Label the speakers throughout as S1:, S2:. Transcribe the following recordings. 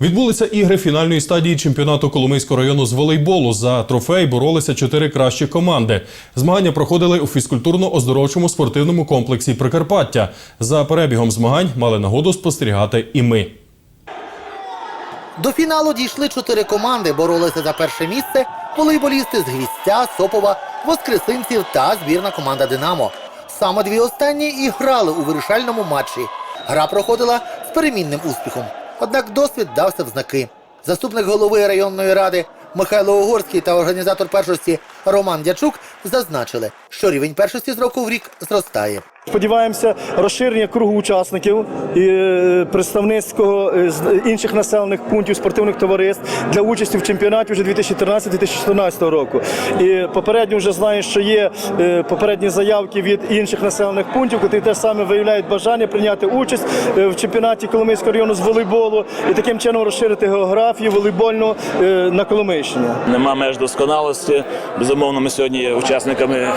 S1: Відбулися ігри фінальної стадії чемпіонату Коломийського району з волейболу. За трофей боролися чотири кращі команди. Змагання проходили у фізкультурно-оздоровчому спортивному комплексі Прикарпаття. За перебігом змагань мали нагоду спостерігати і ми.
S2: До фіналу дійшли чотири команди, боролися за перше місце волейболісти з Гвістя, Сопова, Воскресинців та збірна команда Динамо. Саме дві останні і грали у вирішальному матчі. Гра проходила з перемінним успіхом. Однак досвід дався в знаки. Заступник голови районної ради Михайло Угорський та організатор першості Роман Дячук зазначили, що рівень першості з року в рік зростає.
S3: Сподіваємося, розширення кругу учасників і е, представницького е, з інших населених пунктів спортивних товариств для участі в чемпіонаті вже 2013-2014 року. І попередньо вже знаю, що є е, попередні заявки від інших населених пунктів, які теж саме виявляють бажання прийняти участь е, в чемпіонаті Коломийського району з волейболу і таким чином розширити географію волейбольну е, на Коломийщині.
S4: Нема меж досконалості. Безумовно, ми сьогодні є учасниками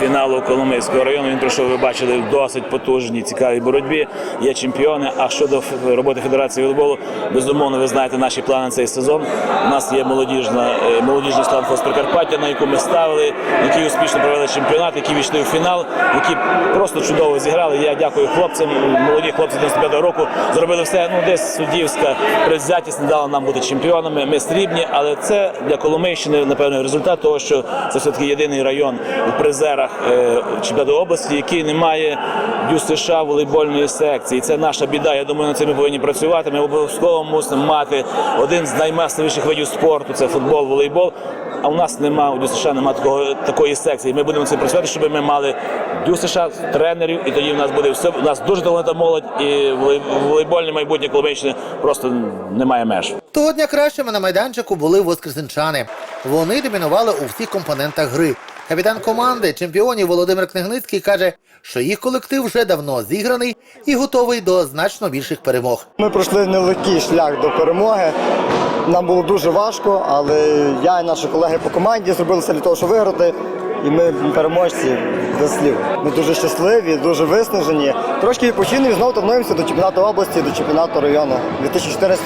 S4: фіналу Коломийського району. Він пройшов, ви бачили, в досить потужній, цікавій боротьбі. Є чемпіони. А щодо роботи Федерації волейболу, безумовно, ви знаєте наші плани цей сезон. У нас є молодіжна, е, молодіжний склад «Фос Прикарпаття, на яку ми ставили, які успішно провели чемпіонат, які війшли у фінал, які просто чудово зіграли. Я дякую хлопцям. Молоді хлопці 95-го року зробили все. Ну десь суддівська предвзятість не дала нам бути чемпіонами. Ми срібні, але це для Коломийщини, напевно, результат того, що це все таки єдиний район у призерах е, чемпіонату області, який не має дю США волейбольної секції. Це наша біда. Я думаю, над цим ми повинні працювати. Ми обов'язково мусимо мати один з наймасовіших видів спорту це футбол, волейбол. А у нас немає у Дю США немає такого такої секції. Ми будемо цим працювати, щоб ми мали Дю США тренерів, і тоді в нас буде все. У нас дуже талановита молодь, і волей- волейбольне майбутнє Коломийщини просто немає меж.
S2: Того дня кращими на майданчику були воскресенчани. Вони домінували у всіх компонентах гри. Капітан команди чемпіонів Володимир Книгницький каже, що їх колектив вже давно зіграний і готовий до значно більших перемог.
S5: Ми пройшли нелегкий шлях до перемоги. Нам було дуже важко, але я і наші колеги по команді зробили все для того, щоб виграти. І ми переможці без слів. Ми дуже щасливі, дуже виснажені. Трошки відпочинемо і знову тренуємося до чемпіонату області, до чемпіонату району 2014-2014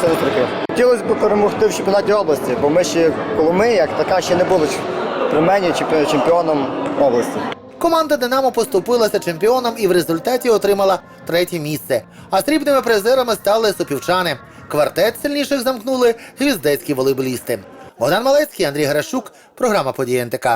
S5: років. Хотілося б перемогти в чемпіонаті області, бо ми ще Коломи, як така, ще не були при мені чемпіоном області.
S2: Команда Динамо поступилася чемпіоном і в результаті отримала третє місце. А срібними призерами стали сопівчани. Квартет сильніших замкнули гвіздецькі волейболісти. Богдан Малецький, Андрій Грашук, програма «Події НТК».